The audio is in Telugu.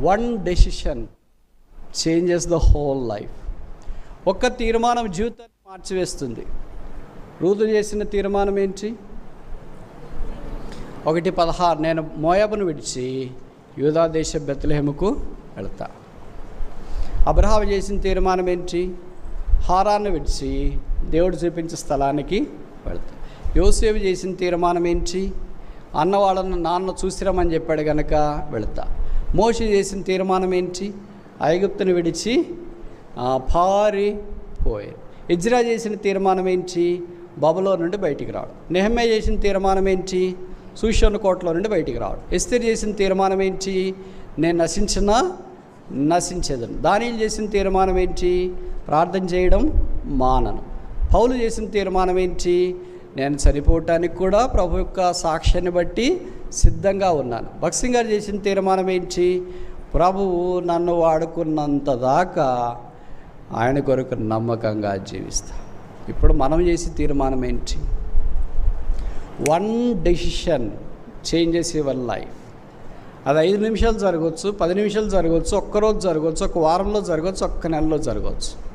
One decision changes the whole life ఒక్క తీర్మానం జీవితాన్ని మార్చివేస్తుంది. రూతు చేసిన తీర్మానం ఏంటి? ఒకటి పదహారు. నేను మోయాబును విడిచి యూదా దేశ బెత్లహేముకు వెళతా. అబ్రహాం చేసిన తీర్మానం ఏంటి? హారాన్ని విడిచి దేవుడు చూపించే స్థలానికి వెళతా. యోసేపు చేసిన తీర్మానం ఏంటి? అన్న వాళ్ళను నాన్న చూసిరమని చెప్పాడు కనుక వెళతా. మోషి చేసిన తీర్మానం ఏంటి? ఐగుప్తును విడిచి పారిపోయారు. పోయారు ఇజ్రా చేసిన తీర్మానం ఏంటి? బబలో నుండి బయటికి రావడం. నెహమ్మే చేసిన తీర్మానం ఏంటి? సూషోన్ కోటలో నుండి బయటికి రావడం. ఎస్తేర్ చేసిన తీర్మానం ఏంటి? నేను నశించినా నశించేదను. దానిలు చేసిన తీర్మానం ఏంటి? ప్రార్థన చేయడం మానను. పౌలు చేసిన తీర్మానం ఏంటి? నేను చనిపోవటానికి కూడా ప్రభు యొక్క సాక్ష్యాన్ని బట్టి సిద్ధంగా ఉన్నాను. భక్సింగ్ గారు చేసిన తీర్మానం ఏంటి? ప్రభువు నన్ను వాడుకున్నంత దాకా ఆయన కొరకు నమ్మకంగా జీవిస్తా. ఇప్పుడు మనం చేసే తీర్మానం ఏంటి? One decision changes your life అది ఐదు నిమిషాలు జరగవచ్చు పది నిమిషాలు జరగవచ్చు ఒక్కరోజు జరగవచ్చు ఒక వారంలో జరగవచ్చు ఒక్క నెలలో జరగవచ్చు.